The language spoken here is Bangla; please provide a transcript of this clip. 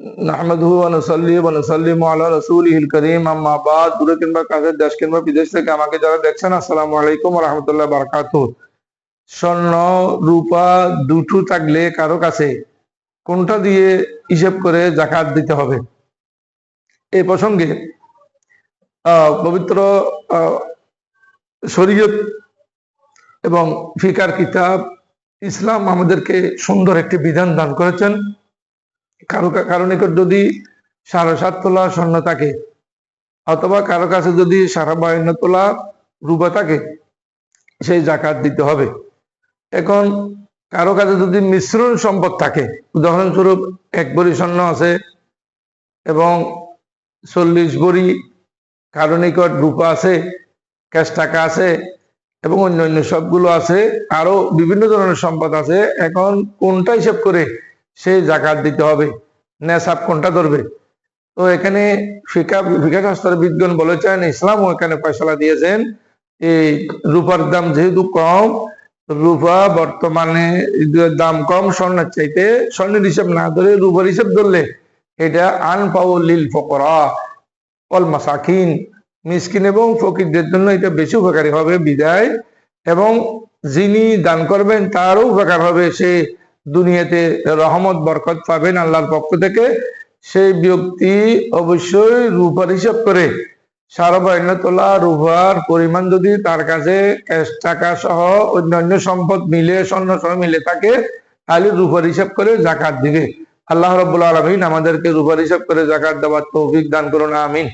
নাহমাদুহু ওয়া নুসাল্লি ওয়া নুসাল্লিমু আলা রাসূলিহিল কারীম। আম্মা বাদ, দূরে কিংবা কাছের দেশ কিংবা বিদেশ থেকে আমাকে যারা দেখছেন, আসসালামু আলাইকুম ওয়া রাহমাতুল্লাহি বারাকাতুহু স্বর্ণ, রূপা দুটো থাকলে কারও কাছে কোনটা দিয়ে হিসাব করে জাকাত দিতে হবে? এই প্রসঙ্গে পবিত্র শরীয়ত এবং ফিকার কিতাব ইসলাম আমাদেরকে সুন্দর একটি বিধান দান করেছেন। কারও কারও নিকট যদি সাড়ে সাত তোলা স্বর্ণ থাকে, অথবা কারও কাছে যদি সাড়ে বায়ান্ন তোলা রূপা থাকে, সেই জাকাত দিতে হবে। এখন কারও কাছে যদি মিশ্রণ সম্পদ থাকে, উদাহরণস্বরূপ এক বড়ি স্বর্ণ আছে এবং চল্লিশ বড়ি কারও নিকট রূপা আছে, ক্যাশ টাকা আছে এবং অন্য অন্য সবগুলো আছে, আরও বিভিন্ন ধরনের সম্পদ আছে, এখন কোনটা হিসেব করে সে জাকাত দিতে হবে। নেশাব কোনটা ধরবে? তো এখানে ফিকা ফিকা বিজ্ঞান বলেছেন, ইসলামও এখানে ফয়সলা দিয়েছেন এই রূপার দাম যেহেতু কম রূপা বর্তমানে দাম কম, স্বর্ণের চাইতে স্বর্ণের হিসাব না ধরে রূপার হিসাব ধরলে এটা আন লিল ফকরা অল মাসাকিন, মিসকিন এবং ফকিরদের জন্য এটা বেশি উপকারী হবে বিদায়। এবং যিনি দান করবেন তারও উপকার হবে সে দুনিয়াতে রহমত, বরকত পাবেন আল্লাহর পক্ষ থেকে। সেই ব্যক্তি অবশ্যই রূপার হিসাব করে। সারা বায়ান্ন তোলা রূপার পরিমাণ যদি তার কাছে ক্যাশ টাকা সহ অন্যান্য সম্পদ মিলে, স্বর্ণ সহ মিলে থাকে, তাহলে রূপার হিসাব করে জাকাত দিবে। আল্লাহ রব্বুল আলমিন আমাদেরকে রূপার হিসাব করে জাকাত দেওয়ার তৌফিক দান করুন, আমিন।